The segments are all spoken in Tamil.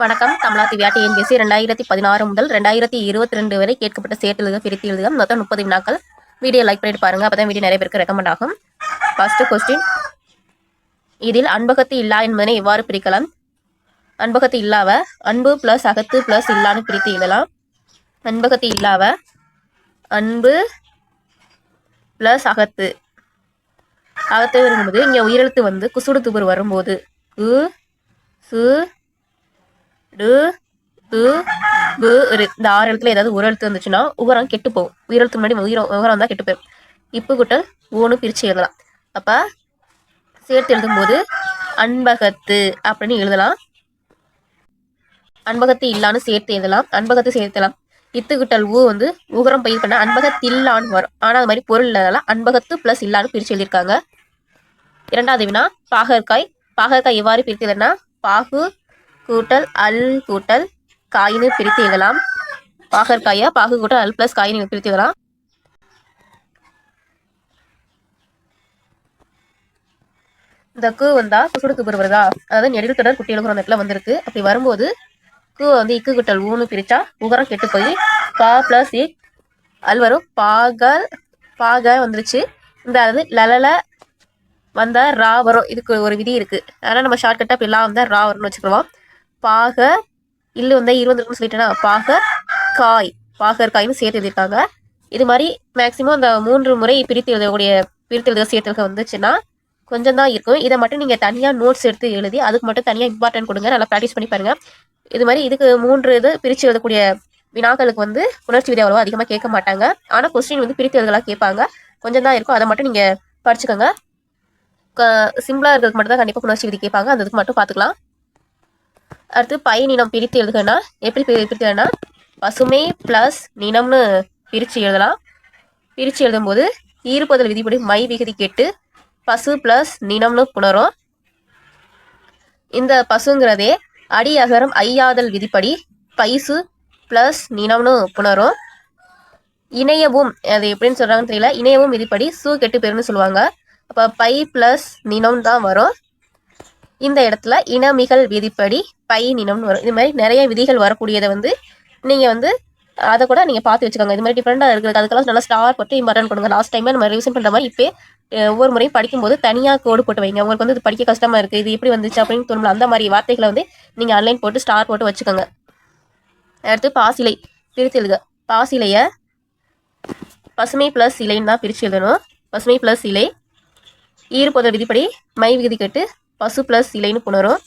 வணக்கம். தமிழா திவ்யா டிஎன்பிஎஸ்சி ரெண்டாயிரத்தி பதினாறு முதல் ரெண்டாயிரத்தி இருபத்தி ரெண்டு வரை கேட்கப்பட்ட சேர்த்து எழுதுக பிரித்து எழுதுக. மொத்தம் முப்பது வினாக்கள். வீடியோ லைக் பண்ணிட்டு பாருங்க. அப்பதான் வீடியோ நிறைய பேருக்கு ரெக்கமெண்ட் ஆகும். ஃபர்ஸ்ட் கொஸ்டின் இதில் அன்பகத்து இல்லா என்பதனை எவ்வாறு பிரிக்கலாம்? அன்பகத்து இல்லாவ அன்பு பிளஸ் அகத்து பிளஸ் இல்லான்னு பிரித்து எழுதலாம். அன்பகத்து இல்லாவ அன்பு பிளஸ் அகத்து. அகத்து வரும்போது இங்கே உயிரெழுத்து வந்து குசுடு துபுர் வரும்போது கு சு டு து பு ரு. இந்த ஆறு எழுத்துல ஏதாவது ஒரு எழுத்து வந்துச்சுன்னா உகரம் கெட்டு போகும். உயிரெழுத்து முன்னாடி உயிரம் உகரம் தான் கெட்டு போயிடும் இப்பு கூட்டல் ஊனு பிரித்து எழுதலாம். அப்போ சேர்த்து எழுதும்போது அன்பகத்து அப்படின்னு எழுதலாம். அன்பகத்து இல்லான்னு சேர்த்து எழுதலாம். அன்பகத்து சேர்த்தலாம் இத்து குட்டல் ஊ வந்து உகரம் பயிர் பண்ண அன்பகத்தில்லான்னு வரும். ஆனால் அது மாதிரி பொருள் இல்லாதனால அன்பகத்து ப்ளஸ் இல்லான்னு பிரித்து எழுதியிருக்காங்க. இரண்டாவது வினா பாகற்காய். பாகற்காய் எவ்வாறு பிரித்து எழுதுனா பாகு கூட்டல் அல் கூட்டல் காயின்னு பிரித்து எழுதலாம். பாகற்காயை பாகு கூட்டல் அல் பிளஸ் காயின்னு பிரித்து எழுதலாம். இந்த கு வந்தா குசுடு துபுர் வருதா அதாவது நெடில் தொடர் குட்டி எழுகுற இடத்துல வந்திருக்கு. அப்படி வரும்போது கு வந்து இக்கு குட்டல் ஊன்னு பிரிச்சா உகரம் கெட்டு போய் பா பிளஸ் இக் அல் வரும். பாகல் பாக வந்துருச்சு. இந்த அதாவது லலல வந்தா ரா வரும். இதுக்கு ஒரு விதி இருக்கு. அதனால நம்ம ஷார்ட்கட்டா இப்படி வந்தால் வந்தா ரா வரும்னு வச்சுக்கிறோம் பாக இல்லு வந்து இருபது வந்துருக்குன்னு சொல்லிட்டேன்னா பாக காய் பாகற்காய்னு சேர்த்து எழுதியிருக்காங்க. இது மாதிரி மேக்சிமம் அந்த மூன்று முறை பிரித்து எழுதக்கூடிய பிரித்து எழுத சேர்த்துக்க வந்துச்சுன்னா கொஞ்சம் தான் இருக்கும். இதை மட்டும் நீங்கள் தனியாக நோட்ஸ் எடுத்து எழுதி அதுக்கு மட்டும் தனியாக இம்பார்ட்டன்ட் கொடுங்க. நல்லா ப்ராக்டிஸ் பண்ணி பாருங்க. இது மாதிரி இதுக்கு மூன்று இது பிரித்து எழுதக்கூடிய வினாக்களுக்கு வந்து உணர்ச்சி விதி அவ்வளோவா அதிகமாக கேட்க மாட்டாங்க. ஆனால் கொஸ்டின் வந்து பிரித்து எழுதலாம் கேட்பாங்க. கொஞ்சம் தான் இருக்கும். அதை மட்டும் நீங்கள் படிச்சுக்கோங்க. சிம்பிளாக இருக்கிறதுக்கு மட்டும் தான் கண்டிப்பாக உணர்ச்சி விதி கேட்பாங்க. அந்த இதுக்கு மட்டும் பார்த்துக்கலாம். அடுத்து பை பிரித்து எழுதுகன்னா எப்படி பிரி- பிரித்து எழுதுனா பசுமை ப்ளஸ் நினம்னு பிரித்து எழுதலாம். பிரித்து எழுதும்போது ஈறுபதல் விதிப்படி மை விகுதி கேட்டு பசு ப்ளஸ் நினம்னு புணரும். இந்த பசுங்கிறதே அடி அகரம் ஐயாதல் விதிப்படி பைசு ப்ளஸ் நினம்னு புணரும். இணையவும் அது எப்படின்னு சொல்கிறாங்கன்னு தெரியல. இணையவும் விதிப்படி சு கெட்டு பேருன்னு சொல்லுவாங்க. அப்போ பை ப்ளஸ் நினம் தான் வரும். இந்த இடத்துல இனமிகள் விதிப்படி பை நினம்னு வரும். இது மாதிரி நிறைய விதிகள் வரக்கூடியதை வந்து நீங்கள் வந்து அதை கூட நீங்கள் பார்த்து வச்சுக்கோங்க. இது மாதிரி டிஃப்ரெண்டாக இருக்குது அதுக்கெல்லாம் நல்லா ஸ்டார் போட்டு இம்பார்ட்டன் கொடுங்க. லாஸ்ட் டைமே நம்ம ரிவிஷன் பண்ணுற மாதிரி இப்போ ஒவ்வொரு முறையும் படிக்கும்போது தனியாக கோடு போட்டு வைங்க. உங்களுக்கு வந்து இது படிக்க கஷ்டமாக இருக்குது இது எப்படி வந்துச்சு அப்படின்னு தோணும்ல அந்த மாதிரி வார்த்தைகளை வந்து நீங்கள் ஆன்லைன் போட்டு ஸ்டார் போட்டு வச்சுக்கோங்க. அடுத்து பாசிலை பிரித்து எழுதுக. பாசிலையை பசுமை ப்ளஸ் இலைன்னு தான் பிரித்து எழுதணும். பசுமை ப்ளஸ் இலை ஈறுபொத விதிப்படி மை விகுதி கட்டு பசு ப்ளஸ் இலைன்னு புணரும்.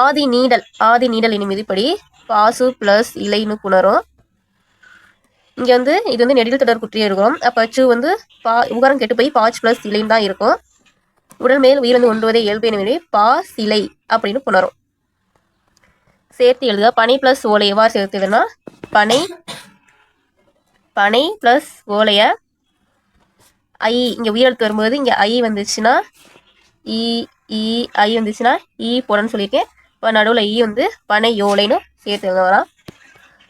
ஆதி நீடல் ஆதி நீடல் இனி விதிப்படி பாசு ப்ளஸ் இலைன்னு புணரும். இங்கே வந்து இது வந்து நெடில் தொடர் குற்றியே இருக்கும். அப்போ அச்சு வந்து பா உகரம் கெட்டு போய் பாச் ப்ளஸ் இலைன்னு தான் இருக்கும். உடல் மேல் உயிர் வந்து ஒன்றுவதே இயல்பு எனவே பா சிலை அப்படின்னு புணரும். சேர்த்து எழுதுக. பனை ப்ளஸ் ஓலை எவ்வாறு சேர்த்து எழுதுனா பனை பனை ப்ளஸ் ஓலைய ஐ இங்கே உயிரெழுத்து வரும்போது இங்கே ஐ வந்துச்சுன்னா இ இ ஐ வந்துச்சுன்னா இ போடன்னு சொல்லியிருக்கேன். இப்போ நடுவில் ஈ வந்து பனை யோலைன்னு சேர்த்து வரலாம்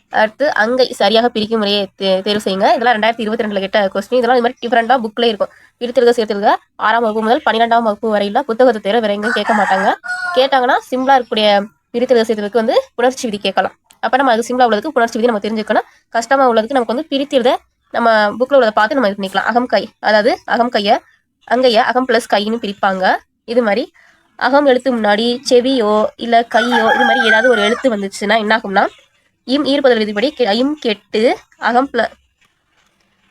அடுத்து அங்கை சரியாக பிரிக்கும் முறையை தே- தேர்வு செய்யுங்க. இதெல்லாம் ரெண்டாயிரத்தி இருபத்தி ரெண்டுல கேட்ட கொஸ்டின் இதெல்லாம் இது மாதிரி டிஃப்ரெண்டாக புக்கில் இருக்கும். பிரித்தெழுக சேர்த்தெழுக ஆறாம் வகுப்பு முதல் பன்னிரெண்டாம் வகுப்பு வரையில புத்தகத்தை தேர்வு வேற எங்கேயும் கேட்க மாட்டாங்க. கேட்டாங்கன்னா சிம்பிளாக இருக்கக்கூடிய பிரித்திருக்க சேர்த்தலுக்கு வந்து புணர்ச்சி விதி கேட்கலாம். அப்போ நம்ம அது சிம்பிளாக உள்ளதுக்கு புணர்ச்சி விதி நம்ம தெரிஞ்சுக்கணும். கஷ்டமாக உள்ளதுக்கு நமக்கு வந்து பிரித்திருத நம்ம புக்கில் உள்ளதை பார்த்து நம்ம இது பண்ணிக்கலாம். அகம் கை அதாவது அகம் கையை அங்கையை அகம் ப்ளஸ் கைன்னு பிரிப்பாங்க. இது மாதிரி அகம் எழுத்து முன்னாடி செவியோ இல்லை கையோ இது மாதிரி ஏதாவது ஒரு எழுத்து வந்துச்சுன்னா என்ன ஆகும்னா இம் ஈர்ப்பதல் விதிப்படி கெ- இம் கெட்டு அகம் ப்ள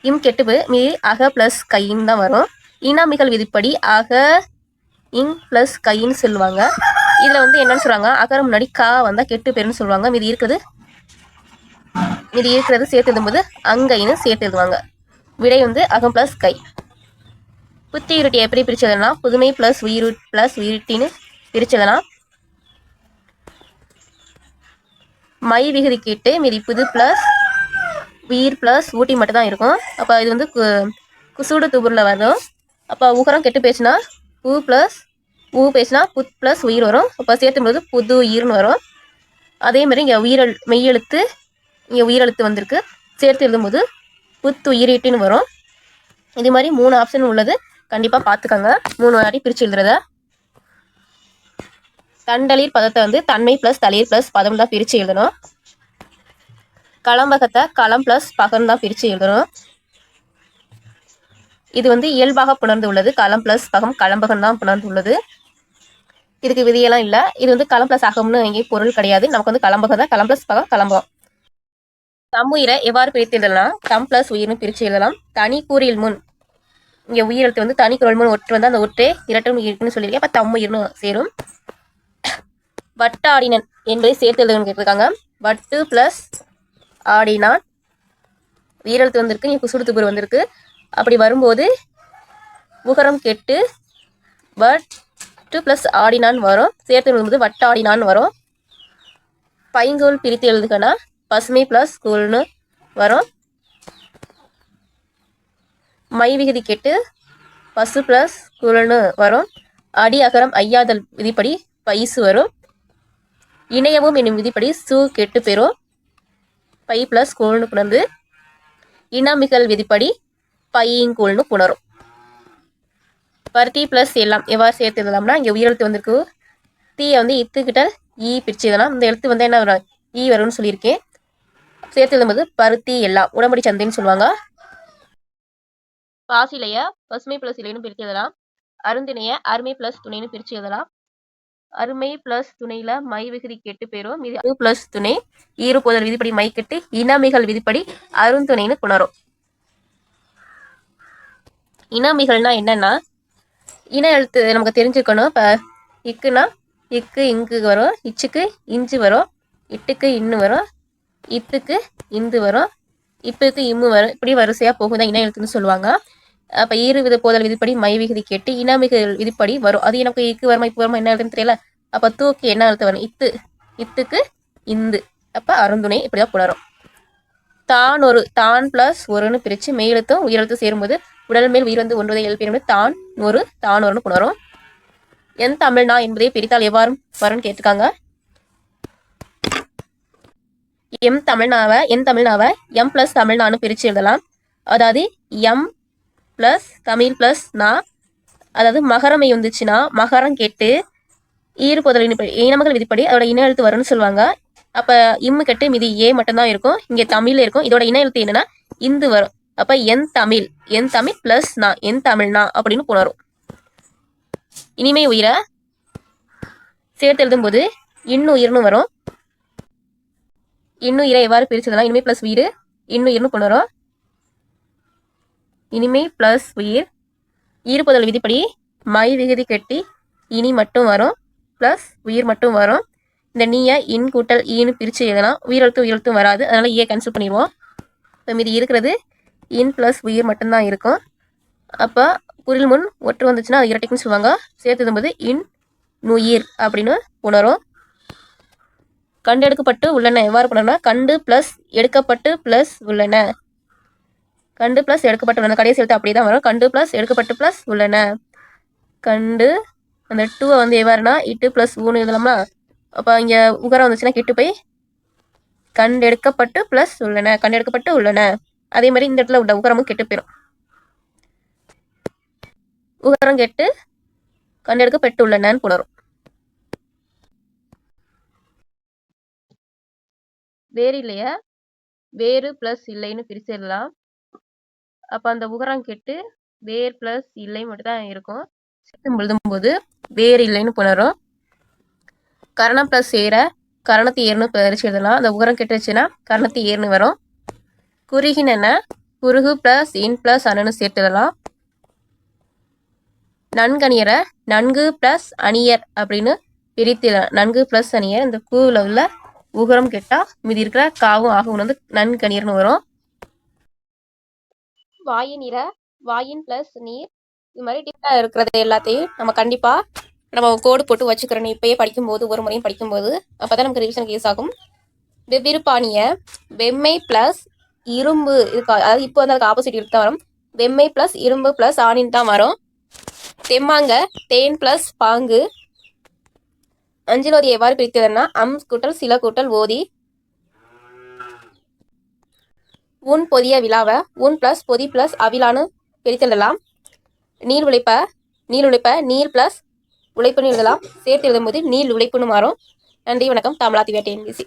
இம் கெட்டு மீதி அக ப்ளஸ் கைன்னு தான் வரும். இனாமிகள் விதிப்படி அக இங் ப்ளஸ் கைன்னு சொல்லுவாங்க. இதில் வந்து என்னன்னு சொல்றாங்க? அகரம் முன்னாடி கா வந்தால் கெட்டு பேருன்னு சொல்லுவாங்க. மீதி இருக்கிறது மீதி இருக்கிறது சேர்த்து எழுதும்போது அங்கைன்னு சேர்த்து எழுதுவாங்க. விடை வந்து அகம் ப்ளஸ் கை. புத்தி இருட்டி எப்படி பிரிச்சதுன்னா புதுமை ப்ளஸ் உயிரு ப்ளஸ் உயிர்ட்டின்னு பிரிச்சதுன்னா மை விகுதி கேட்டு மீதி புது ப்ளஸ் உயிர் ப்ளஸ் ஊட்டி மட்டும் தான் இருக்கும். அப்போ இது வந்து கு- குசூடு துபுரில் வரும். அப்போ உகரம் கெட்டு பேசுனா பூ ப்ளஸ் ஊ பேசுனா புத் ப்ளஸ் உயிர் வரும். அப்போ சேர்த்தும்போது புது உயிர்னு வரும். அதே மாதிரி இங்கே உயிரெழு மெய்யெழுத்து இங்கே உயிரெழுத்து வந்திருக்கு. சேர்த்து எழுதும்போது புத்து உயிரீட்டுன்னு வரும். இது மாதிரி மூணு ஆப்ஷன் உள்ளது. கண்டிப்பாக பார்த்துக்கோங்க மூணு வாட்டி பிரித்து எழுதுறத. தண்டலீர் பதத்தை வந்து தன்மை ப்ளஸ் தளிர் ப்ளஸ் பதம் தான் பிரித்து எழுதணும். களம்பகத்தை களம் ப்ளஸ் பகம் தான் பிரித்து எழுதணும். இது வந்து இயல்பாக புணர்ந்து உள்ளது. களம் ப்ளஸ் பகம் களம்பகம் தான் புணர்ந்து உள்ளது. இதுக்கு விதியெல்லாம் இல்லை. இது வந்து களம் ப்ளஸ் அகம்னு எங்கேயும் பொருள் கிடையாது. நமக்கு வந்து களம்பகம் தான். களம் ப்ளஸ் பகம் களம்பகம் தம்முயிரை எவ்வாறு பிரித்து எழுதலாம்? தம் ப்ளஸ் உயிர்னு பிரித்து எழுதலாம். தனி கூறியல் முன் இங்கே உயிரெழுத்து வந்து தனி குரல் மூலம் ஒற்று வந்து அந்த ஒற்றே இரட்டும் இருக்குன்னு சொல்லியிருக்கேன். அப்போ தம்முயிர்னு சேரும். வட்டாடினன் என்பதை சேர்த்து எழுதுன்னு கேட்டிருக்காங்க. வட்டு ப்ளஸ் ஆடினான். உயிரெழுத்து வந்திருக்கு இங்கே குசுடுத்துபுர் வந்திருக்கு. அப்படி வரும்போது உகரம் கெட்டு வட்டு ப்ளஸ் ஆடினான் வரும். சேர்த்து எழுதும்போது வட்டாடினான் வரும். பைங்கோல் பிரித்து எழுதுகனா பசுமை ப்ளஸ் கூல்னு வரும். மை விகுதி கெட்டு பசு ப்ளஸ் குரல்னு வரும். அடி அகரம் ஐயாதல் விதிப்படி பைசு வரும். இணையவும் என்னும் விதிப்படி சு கெட்டு பெறும். பை ப்ளஸ் கோல்னு புணர்ந்து இனமிகல் விதிப்படி பையங்கோல்னு புணரும். பருத்தி ப்ளஸ் எல்லாம் எவ்வாறு சேர்த்து எழுதலாம்னா இங்கே உயிரெழுத்து வந்திருக்கு. தீயை வந்து இத்துக்கிட்ட ஈ பிரிச்சு எழுதலாம். இந்த எழுத்து வந்து என்ன வரும்? ஈ வரும்னு சொல்லியிருக்கேன். சேர்த்து எழுதும்போது பருத்தி எல்லாம் உடம்படி சந்தைன்னு சொல்லுவாங்க. பாசிலைய பசுமை பிளஸ் இலைன்னு பிரித்து எழுதலாம் அருந்தினைய அருமை பிளஸ் துணைன்னு பிரித்து எழுதலாம் அருமை பிளஸ் துணையில மை விகுதி கெட்டு பெறும் இது அரு பிளஸ் துணை ஈறு போதல் விதிப்படி மை கெட்டு இனமிகள் விதிப்படி அருந்துணைன்னு புணரும். இனமிகள்னா என்னன்னா இன எழுத்து நமக்கு தெரிஞ்சுக்கணும். இப்போ இக்குனா இக்கு இங்கு வரும். இச்சுக்கு இஞ்சு வரும். இட்டுக்கு இன்னு வரும். இத்துக்கு இந்து வரும். இப்புக்கு இம்மு வரும். இப்படி வரிசையாக போகும் தான் இன எழுத்துன்னு சொல்லுவாங்க. அப்போ ஈறு வித போதல் விதிப்படி மை விகுதி கேட்டு இனமிகு விதிப்படி வரும். அது எனக்கு இக்கு வருமா இப்போ வருமா என்ன எழுதுன்னு தெரியல. அப்போ தூக்கு என்ன எழுத்து வரும்? இத்து. இத்துக்கு இந்து. அப்போ அருந்துணை இப்படி தான் தான் ஒரு தான் ப்ளஸ் ஒருன்னு பிரித்து மெய்யெழுத்தும் உயிரெழுத்தும் சேரும்போது உடல் மேல் உயிர் வந்து ஒன்றுதை எழுப்பிடும் தான் ஒரு தான் ஒருன்னு புணரும். என் தமிழ்னா என்பதை பிரித்தால் எவ்வாறு வரும்னு கேட்டிருக்காங்க. எம் தமிழ்நாவை என் தமிழ்நாவை எம் பிளஸ் தமிழ்நான்னு பிரித்து எழுதலாம். அதாவது எம் ப்ளஸ் தமிழ் ப்ளஸ் நா அதாவது மகரமை வந்துச்சுன்னா மகரம் கெட்டு ஈறு புதல் இனமகள் விதிப்படி அதோட இன எழுத்து வரும்னு சொல்லுவாங்க. அப்போ இம்மு கெட்டு மிதி ஏ மட்டும்தான் இருக்கும். இங்கே தமிழ் இருக்கும். இதோட இன எழுத்து என்னன்னா இந்து வரும். அப்போ என் தமிழ் என் தமிழ் ப்ளஸ் நான் என் தமிழ்னா அப்படின்னு புணரும். இனிமே உயிரை சேர்த்து எழுதும்போது இன்னுயிர்னு வரும். இன்னுயிரை எவ்வாறு பிரிச்சதுனா இனிமே ப்ளஸ் உயிர் இன்னுயிர்னு புணரும். இனிமை ப்ளஸ் உயிர். ஈர்ப்புதல் விதிப்படி மை விகுதி கட்டி இனி மட்டும் வரும். ப்ளஸ் உயிர் மட்டும் வரும். இந்த நீயை இன் கூட்டல் ஈன்னு பிரித்து எழுதலாம். உயிரெழுத்தும் உயிரெழுத்தும் வராது. அதனால் ஈயை e கேன்சல் பண்ணிடுவோம். இப்போ மீதி இருக்கிறது இன் ப்ளஸ் உயிர் மட்டும்தான் இருக்கும். அப்போ குரில் முன் ஒற்று வந்துச்சுன்னா அது இரட்டைக்குன்னு சொல்லுவாங்க. சேர்த்து எழுதும்போது இன் நுயிர் அப்படின்னு உணரும். கண்டு எடுக்கப்பட்டு உள்ளன. எவ்வாறு பண்ணணும்னா கண்டு ப்ளஸ் எடுக்கப்பட்டு ப்ளஸ் உள்ளன. கண்டு ப்ளஸ் எடுக்கப்பட்டு உள்ளன கடைசி எழுத்து அப்படியே தான் வரும். கண்டு ப்ளஸ் எடுக்கப்பட்டு ப்ளஸ் உள்ளன. கண்டு அந்த டூவை வந்து எவ்வாறுனா இட்டு ப்ளஸ் ஊன்னு எழுதலாமா அப்போ இங்கே உகரம் வந்துச்சுன்னா கெட்டு போய் கண்டு எடுக்கப்பட்டு ப்ளஸ் உள்ளன. கண்டெடுக்கப்பட்டு உள்ளன. அதே மாதிரி இந்த இடத்துல உள்ள உகரமும் கெட்டு போயிடும் உகரம் கெட்டு கண்டெடுக்கப்பட்டு உள்ளனன்னு புணரும் வேறு இல்லையா? வேறு ப்ளஸ் இல்லைன்னு பிரிச்சிடலாம். அப்போ அந்த உகரம் கெட்டு வேர் ப்ளஸ் இல்லை மட்டும் தான் இருக்கும். சேர்த்து எழுதும்போது வேர் இல்லைன்னு புணரும். கரணம் ப்ளஸ் ஏற கரணத்து ஏர்னு பிரிச்சு எழுதலாம். அந்த உகரம் கெட்டுச்சுன்னா கரணத்து ஏர்னு வரும். குறுகின குறுகு ப்ளஸ் இன் ப்ளஸ் அணுன்னு சேர்த்து எழுதலாம். நன்கணியரை நன்கு ப்ளஸ் அணியர் அப்படின்னு பிரித்து நன்கு ப்ளஸ் அணியர். இந்த கூவில் உள்ள உகரம் கெட்டால் மீதி இருக்கிற காவும் ஆகும். வந்து நன்கணியர்னு வரும். வாயின் நிற வாயின் ப்ளஸ் நீர். இது மாதிரி டிஃப்ரெண்டாக இருக்கிறது எல்லாத்தையும் நம்ம கண்டிப்பாக நம்ம கோடு போட்டு வச்சுக்கிறோம் இப்பயே படிக்கும்போது ஒரு முறையும் படிக்கும்போது அப்போ தான் நமக்கு ரிவிஷனுக்கு யூஸ் ஆகும். வெவ்வேறு பாணிய வெம்மை ப்ளஸ் இரும்பு இதுக்கு அதாவது இப்போ வந்து அதுக்கு ஆப்போசிட் இருக்கு வரும். வெம்மை ப்ளஸ் இரும்பு ப்ளஸ் ஆணின் தான் வரும். தெம்மாங்க தேன் ப்ளஸ் பாங்கு. அஞ்சலோதி எவ்வாறு பிரித்ததுன்னா அம் கூட்டல் சில கூட்டல் ஓதி உன் பொதிய விழாவை உன் ப்ளஸ் பொதி ப்ளஸ் அவிலான்னு பிரித்தெழுதலாம். நீர் உழைப்ப நீர் உழைப்ப நீர் ப்ளஸ் உழைப்புன்னு எழுதலாம். சேர்த்து எழுதும்போது நீள் உழைப்புன்னு மாறும். நன்றி வணக்கம். தமிழா திவ்யா டிஎன்பிசி